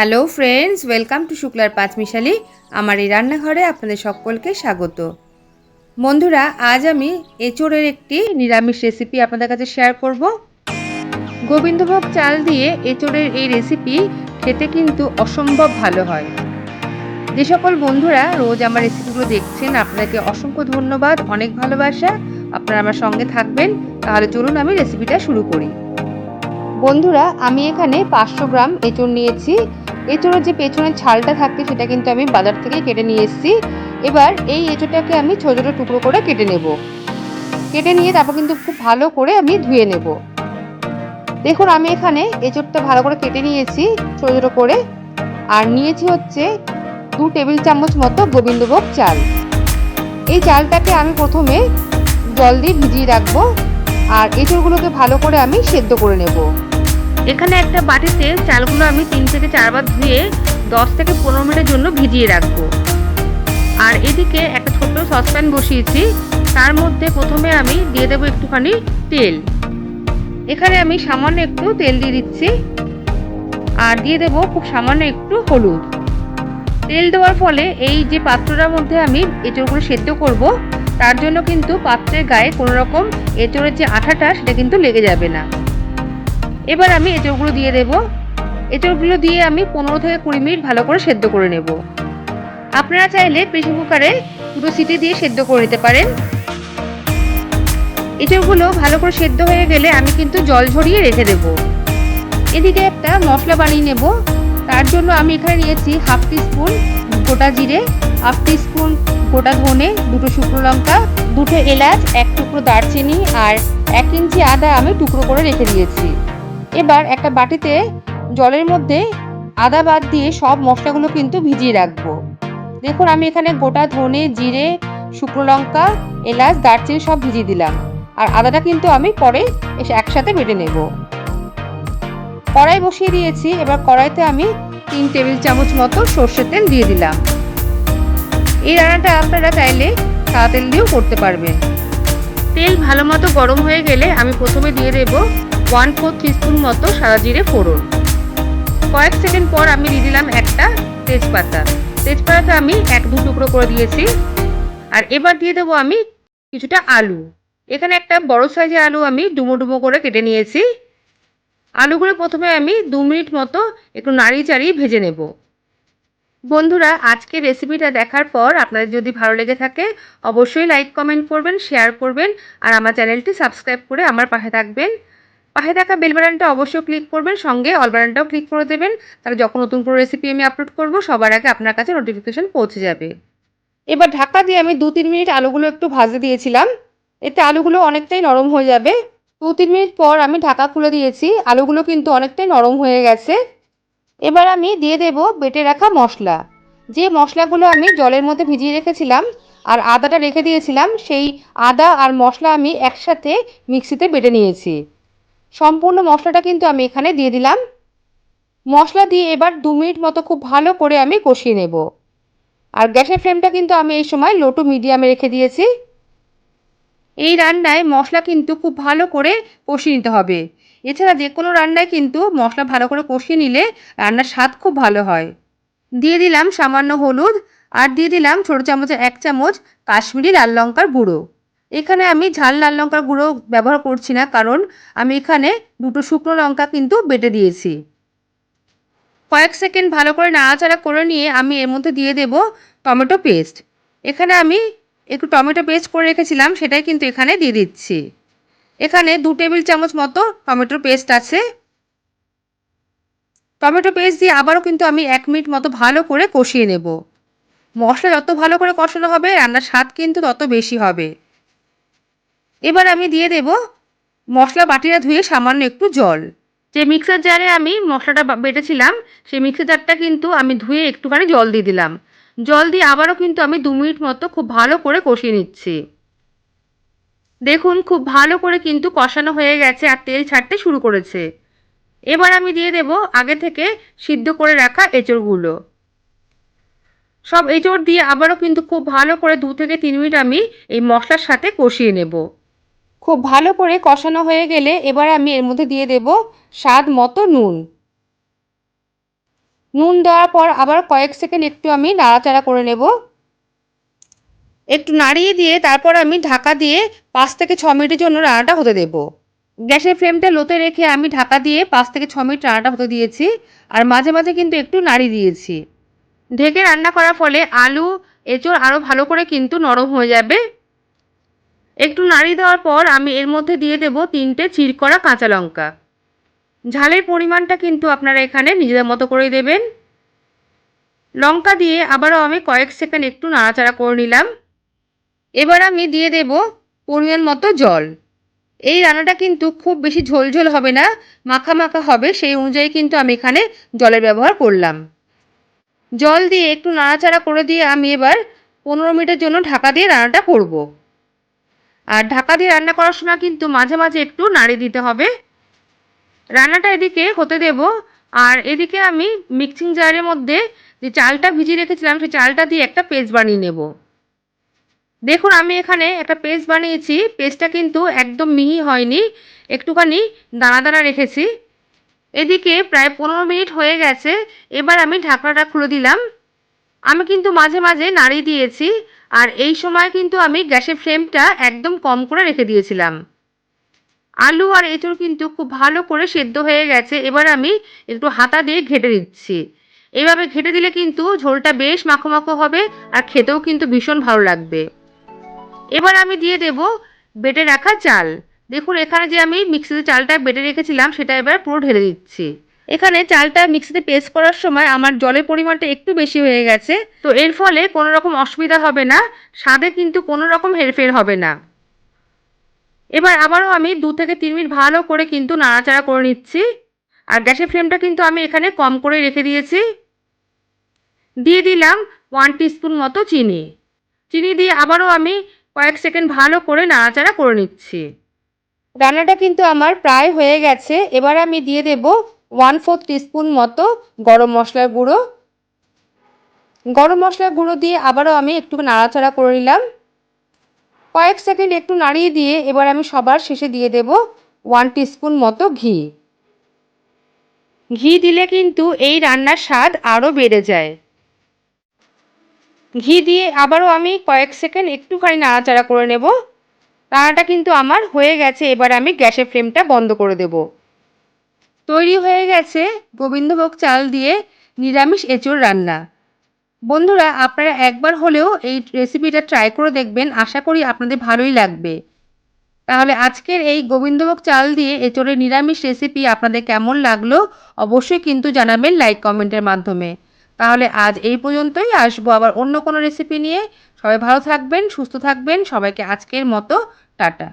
Hello friends, welcome to শুক্লার পাঁচমিশালি আমার এই রান্নাঘরে আপনাদের সকলকে স্বাগত। বন্ধুরা, আজ আমি এঁচোড়ের একটি নিরামিষ রেসিপি আপনাদের কাছে শেয়ার করব। গোবিন্দভোগ চাল দিয়ে এঁচোড়ের এই রেসিপি খেতে কিন্তু অসম্ভব ভালো হয়। যে সকল বন্ধুরা রোজ আমার রেসিপিগুলো দেখছেন আপনাকে অসংখ্য ধন্যবাদ, অনেক ভালোবাসা। আপনারা আমার সঙ্গে থাকবেন, তাহলে চলুন আমি রেসিপিটা শুরু করি। বন্ধুরা, আমি এখানে পাঁচশো গ্রাম এঁচড় নিয়েছি। এঁচড়ের যে পেছনের ছালটা থাকে সেটা কিন্তু আমি বাজার থেকে কেটে নিয়ে এসেছি। এবার এই এঁচড়টাকে আমি ছোটো ছোটো টুকরো করে কেটে নেব। কেটে নিয়ে তারপর কিন্তু খুব ভালো করে আমি ধুয়ে নেব। দেখুন, আমি এখানে এঁচড়টা ভালো করে কেটে নিয়েছি ছোটো ছোটো করে। আর নিয়েছি হচ্ছে দু টেবিল চামচ মতো গোবিন্দভোগ চাল। এই চালটাকে আমি প্রথমে জল দিয়ে ভিজিয়ে রাখব। আর এঁচড়গুলোকে ভালো করে আমি সেদ্ধ করে নেব। এখানে একটা বাটিতে চালগুলো আমি তিন থেকে চারবার ধুয়ে দশ থেকে পনেরো মিনিটের জন্য ভিজিয়ে রাখব। আর এদিকে একটা ছোট্ট সসপ্যান বসিয়েছি, তার মধ্যে প্রথমে আমি দিয়ে দেবো একটুখানি তেল। এখানে আমি সামান্য একটু তেল দিয়ে দিচ্ছি, আর দিয়ে দেবো খুব সামান্য একটু হলুদ। তেল দেওয়ার ফলে এই যে পাত্রটার মধ্যে আমি এঁচড়গুলো সেদ্ধ করব, তার জন্য কিন্তু পাত্রের গায়ে কোনো রকম এঁচড়ের যে আঠাটা, সেটা কিন্তু লেগে যাবে না। এবার আমি এঁচড়গুলো দিয়ে দেব। এঁচড়গুলো দিয়ে আমি পনেরো থেকে কুড়ি মিনিট ভালো করে সেদ্ধ করে নেব। আপনারা চাইলে প্রেশার কুকারে দুটো সিটি দিয়ে সেদ্ধ করে নিতে পারেন। এঁচড়গুলো ভালো করে সেদ্ধ হয়ে গেলে আমি কিন্তু জল ঝরিয়ে রেখে দেব। এদিকে একটা মশলা বানিয়ে নেব। তার জন্য আমি এখানে নিয়েছি হাফ স্পুন গোটা জিরে, হাফ স্পুন গোটা ধনে, দুটো শুকনো লঙ্কা, দুটো এলাচ, এক টুকরো দারচিনি আর এক ইঞ্চি আদা আমি টুকরো করে রেখে দিয়েছি। এবার একটা বাটিতে জলের মধ্যে আদা বাদ দিয়ে সব মশলাগুলো কিন্তু ভিজিয়ে রাখব। দেখুন, আমি এখানে গোটা ধনে, জিরে, শুকনো লঙ্কা, এলাচ, দারচিনি সব ভিজিয়ে দিলাম। আর আদাটা কিন্তু আমি পরে এসে একসাথে বেটে নেব। কড়াই বসিয়ে দিয়েছি। এবার কড়াইতে আমি তিন টেবিল চামচ মতো সর্ষের তেল দিয়ে দিলাম। এই রান্নাটা আপনারা চাইলে সাদা তেল দিয়েও করতে পারবেন। তেল ভালো মতো গরম হয়ে গেলে আমি প্রথমে দিয়ে দেব ওয়ান ফোর স্পুন মতো সাদা জিরে ফোড়ন। কয়েক সেকেন্ড পর আমি দিয়ে দিলাম একটা তেজপাতা। তেজপাতাটা আমি এক দু টুকরো করে দিয়েছি। আর এবার দিয়ে দেবো আমি কিছুটা আলু। এখানে একটা বড় সাইজের আলু আমি ডুমো ডুমো করে কেটে নিয়েছি। আলুগুলো প্রথমে আমি দু মিনিট মতো একটু নাড়িয়ে চাড়িয়ে ভেজে নেব। বন্ধুরা, আজকের রেসিপিটা দেখার পর আপনাদের যদি ভালো লেগে থাকে, অবশ্যই লাইক কমেন্ট করবেন শেয়ার করবেন, আর আমার চ্যানেলটি সাবস্ক্রাইব করে আমার পাশে থাকবেন। পাশে থাকা বেল বাটনটা অবশ্যই ক্লিক করবেন, সঙ্গে অল বাটনটাও ক্লিক করে দেবেন। তাহলে যখন নতুন কোনো রেসিপি আমি আপলোড করব, সবার আগে আপনার কাছে নোটিফিকেশন পৌঁছে যাবে। এবার ঢাকা দিয়ে আমি দু তিন মিনিট আলুগুলো একটু ভাজে দিয়েছিলাম। এতে আলুগুলো অনেকটাই নরম হয়ে যাবে। দু তিন মিনিট পর আমি ঢাকা খুলে দিয়েছি। আলুগুলো কিন্তু অনেকটাই নরম হয়ে গেছে। এবার আমি দিয়ে দেব বেটে রাখা মশলা। যে মশলাগুলো আমি জলের মধ্যে ভিজিয়ে রেখেছিলাম আর আদাটা রেখে দিয়েছিলাম, সেই আদা আর মশলা আমি একসাথে মিক্সিতে বেটে নিয়েছি। সম্পূর্ণ মশলাটা কিন্তু আমি এখানে দিয়ে দিলাম। মশলা দিয়ে এবার দু মিনিট মতো খুব ভালো করে আমি কষিয়ে নেব। আর গ্যাসের ফ্লেমটা কিন্তু আমি এই সময় লো টু মিডিয়ামে রেখে দিয়েছি। এই রান্নায় মশলা কিন্তু খুব ভালো করে কষিয়ে নিতে হবে। এছাড়া যে কোনো রান্নায় কিন্তু মশলা ভালো করে কষিয়ে নিলে রান্নার স্বাদ খুব ভালো হয়। দিয়ে দিলাম সামান্য হলুদ আর দিয়ে দিলাম ছোটো চামচের এক চামচ কাশ্মীরি লাল লঙ্কার গুঁড়ো। এখানে আমি ঝাল লাল লঙ্কার গুঁড়ো ব্যবহার করছি না, কারণ আমি এখানে দুটো শুকনো লঙ্কা কিন্তু বেটে দিয়েছি। কয়েক সেকেন্ড ভালো করে নাড়াচাড়া করে নিয়ে আমি এর মধ্যে দিয়ে দেব টমেটো পেস্ট। এখানে আমি একটু টমেটো পেস্ট করে রেখেছিলাম, সেটাই কিন্তু এখানে দিয়ে দিচ্ছি। এখানে দু টেবিল চামচ মতো টমেটোর পেস্ট আছে। টমেটো পেস্ট দিয়ে আবারও কিন্তু আমি এক মিনিট মতো ভালো করে কষিয়ে নেব। মশলা যত ভালো করে কষানো হবে, রান্নার স্বাদ কিন্তু তত বেশি হবে। এবার আমি দিয়ে দেব মশলা বাটিটা ধুয়ে সামান্য একটু জল। যে মিক্সার জারে আমি মশলাটা বেটেছিলাম, সেই মিক্সার জারটা কিন্তু আমি ধুয়ে একটুখানি জল দিয়ে দিলাম। জল দিয়ে আবারও কিন্তু আমি দু মিনিট মতো খুব ভালো করে কষিয়ে নিচ্ছি। দেখুন, খুব ভালো করে কিন্তু কষানো হয়ে গেছে আর তেল ছাড়তে শুরু করেছে। এবার আমি দিয়ে দেব আগে থেকে সিদ্ধ করে রাখা এঁচড়গুলো। সব এঁচড় দিয়ে আবারও কিন্তু খুব ভালো করে দু থেকে তিন মিনিট আমি এই মশলার সাথে কষিয়ে নেব। খুব ভালো করে কষানো হয়ে গেলে এবার আমি এর মধ্যে দিয়ে দেব স্বাদ মতো নুন। নুন দেওয়ার পর আবার কয়েক সেকেন্ড একটু আমি নাড়াচাড়া করে নেব। একটু নাড়িয়ে দিয়ে তারপর আমি ঢাকা দিয়ে পাঁচ থেকে ছ মিনিটের জন্য রান্নাটা হতে দেব। গ্যাসের ফ্লেমটা লোতে রেখে আমি ঢাকা দিয়ে পাঁচ থেকে ছ মিনিট রান্নাটা হতে দিয়েছি আর মাঝে মাঝে কিন্তু একটু নাড়ি দিয়েছি। ঢেকে রান্না করার ফলে আলু, এঁচড় আরও ভালো করে কিন্তু নরম হয়ে যাবে। একটু নাড়ি দেওয়ার পর আমি এর মধ্যে দিয়ে দেব তিনটে চির করা কাঁচা লঙ্কা। ঝালের পরিমাণটা কিন্তু আপনারা এখানে নিজেদের মতো করেই দেবেন। লঙ্কা দিয়ে আবারও আমি কয়েক সেকেন্ড একটু নাড়াচাড়া করে নিলাম। এবার আমি দিয়ে দেব পরিমাণ মতো জল। এই রান্নাটা কিন্তু খুব বেশি ঝোলঝোল হবে না, মাখা মাখা হবে, সেই অনুযায়ী কিন্তু আমি এখানে জলের ব্যবহার করলাম। জল দিয়ে একটু নাড়াচাড়া করে দিয়ে আমি এবার পনেরো মিনিটের জন্য ঢাকা দিয়ে রান্নাটা করব। আর ঢাকা দিয়ে রান্না করার সময় কিন্তু মাঝে মাঝে একটু নাড়ি দিতে হবে। রান্নাটা এদিকে হতে দেব। আর এদিকে আমি মিক্সিং জারের মধ্যে যে চালটা ভিজিয়ে রেখেছিলাম, সেই চালটা দিয়ে একটা পেস্ট বানিয়ে নেব। দেখুন, আমি এখানে একটা পেস্ট বানিয়েছি। পেস্টটা কিন্তু একদম মিহি হয়নি। একটুখানি দানা দানা রেখেছি। এদিকে প্রায় পনেরো মিনিট হয়ে গেছে। এবার আমি ঢাকনাটা খুলে দিলাম। আমি কিন্তু মাঝে মাঝে নাড়ি দিয়েছি, আর এই সময় কিন্তু আমি গ্যাসের ফ্লেমটা একদম কম করে রেখে দিয়েছিলাম। আলু আর এঁচড় কিন্তু খুব ভালো করে সেদ্ধ হয়ে গেছে, এবার আমি একটু হাতা দিয়ে ঘেটে দিচ্ছি। এইভাবে ঘেটে দিলে কিন্তু ঝোলটা বেশ মাখো মাখো হবে, আর খেতেও কিন্তু ভীষণ ভালো লাগবে। এবার আমি দিয়ে দেব বেটে রাখা চাল। দেখুন, এখানে যে আমি মিক্সিতে চালটা বেটে রেখেছিলাম, সেটা এবার পুরো ঢেলে দিচ্ছি। এখানে চালটা মিক্সিতে পেস্ট করার সময় আমার জলের পরিমাণটা একটু বেশি হয়ে গেছে। তো এর ফলে কোনো রকম অসুবিধা হবে না, স্বাদে কিন্তু কোনো রকম হেরফের হবে না। এবার আবারও আমি দু থেকে তিন মিনিট ভালো করে কিন্তু নাড়াচাড়া করে নিচ্ছি। আর গ্যাসের ফ্লেমটা কিন্তু আমি এখানে কম করে রেখে দিয়েছি। দিয়ে দিলাম ওয়ান টিস্পুন মতো চিনি। চিনি দিয়ে আবারও আমি কয়েক সেকেন্ড ভালো করে নাড়াচাড়া করে নিচ্ছি। রান্নাটা কিন্তু আমার প্রায় হয়ে গেছে। এবার আমি দিয়ে দেব ওয়ান ফোর্থ টিস্পুন মতো গরম মশলার গুঁড়ো। গরম মশলার গুঁড়ো দিয়ে আবারও আমি একটু নাড়াচাড়া করে নিলাম। কয়েক সেকেন্ড একটু নাড়িয়ে দিয়ে এবার আমি সবার শেষে দিয়ে দেব ওয়ান টিস্পুন মতো ঘি। ঘি দিলে কিন্তু এই রান্নার স্বাদ আরও বেড়ে যায়। ঘি দিয়ে আবারও আমি কয়েক সেকেন্ড একটুখানি নাড়াচাড়া করে নেব। রান্নাটা কিন্তু আমার হয়ে গেছে, এবার আমি গ্যাসের ফ্লেমটা বন্ধ করে দেব। তৈরি হয়ে গেছে গোবিন্দভোগ চাল দিয়ে নিরামিষ এঁচোড় রান্না। বন্ধুরা, আপনারা একবার হলেও এই রেসিপিটা ট্রাই করে দেখবেন। আশা করি আপনাদের ভালোই লাগবে। তাহলে আজকের এই গোবিন্দভোগ চাল দিয়ে এঁচোড়ের নিরামিষ রেসিপি আপনাদের কেমন লাগল অবশ্যই কিন্তু জানাবেন লাইক কমেন্টের মাধ্যমে। তাহলে আজ এই পর্যন্তই। আসব আবার অন্য কোনো রেসিপি নিয়ে। সবাই ভালো থাকবেন, সুস্থ থাকবেন। সবাইকে আজকের মতো টাটা।